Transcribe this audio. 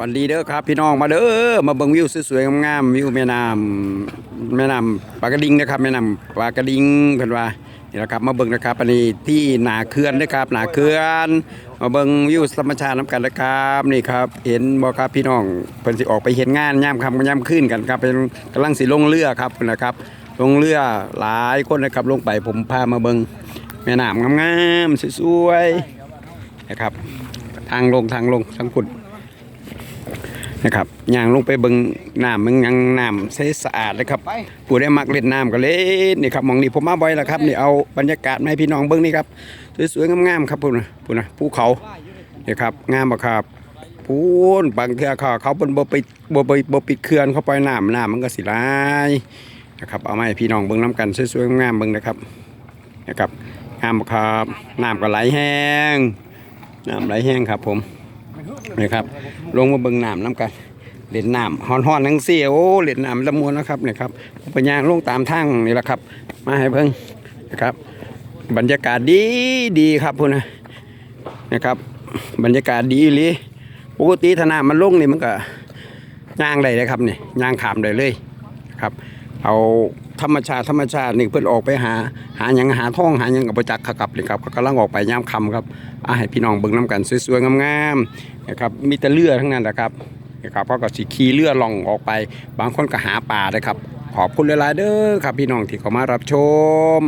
วันดีเด้อครับพี่น้องมาเด้อมาเบิ่งวิวสวยๆงามๆวิวแม่น้ำแม่น้ำปากกระดิ่งนะครับแม่น้ำปากกระดิ่งเพิ่นว่านี่แหละครับมาเบิ่งนะครับอันนี้ที่หนาเขื่อนนะครับหนาเขื่อนมาเบิ่งวิวธรรมชาติน้ำกันนะครับนี่ครับเห็นบ่ครับพี่น้องเพิ่นสิออกไปเฮ็ดงานยามค่ำยามคืนกันครับเป็นกำลังสิลงเรือครับนะครับลงเรือหลายคนนะครับลงไปผมพามาเบิ่งแม่น้ำงามๆสวยๆนะครับทางลงทางลงทางขุด นะครับย่างลงไปเบิ่งน้ำมึงยังน้ำใสสะอาดเลยครับผู้ได้มักเล่นน้ำก็เล่นนี่ครับหมองนี้ผมมาบ่อยแล้วครับนี่เอาบรรยากาศมาให้พี่น้องเบิ่งนี่ครับสวยๆงามๆครับพุ่นนะพุ่นนะภูเขานี่ครับงามบ่ครับพูนบางเทื่อเขาเขาเพิ่นบ่ปิดบ่บ่บ่ปิดเขื่อนเขาปล่อยน้ำน้ำมันก็สิไหลายนะครับเอามาให้พี่น้องเบิ่งน้ำกันสวยๆงามๆเบิ่งนะครับนะครับงามบ่ครับน้ำก็ไหลแห้งน้ำไหลแห้งครับผม นี่ครับ ลงมาเบิ่งน้ำน้ำกันเล่นน้ำฮ้อนๆทั้งเสียโอ้เล่นน้ำละมวนนะครับเนี่ยครับปัญญางลงตามทางนี่แหละครับ มาให้เบิ่งนะครับ บรรยากาศดีดีครับพุ่นะนะครับ บรรยากาศดีอีหลีปกติถ้ามันลงนี่มันก็ย่างได้เลยครับนี่ย่างขามได้เลยครับ เอา ธรรมชาติธรรมชาตินี่เพื่อนออกไปหา หาอย่างหาท่องหาอย่างกับประจักษ์ขากับเลยครับกำลังออกไปยามคำครับอาให้พี่น้องเบิ่งน้ำกันสวยๆงามๆนะครับมีแต่เลือทั้งนั้นนะครับนะครับเพราะก็สีขี่เลือล่องออกไป บางคนก็หาป่าเลยครับ ขอบคุณหลายๆเด้อครับพี่น้องที่เข้ามารับชม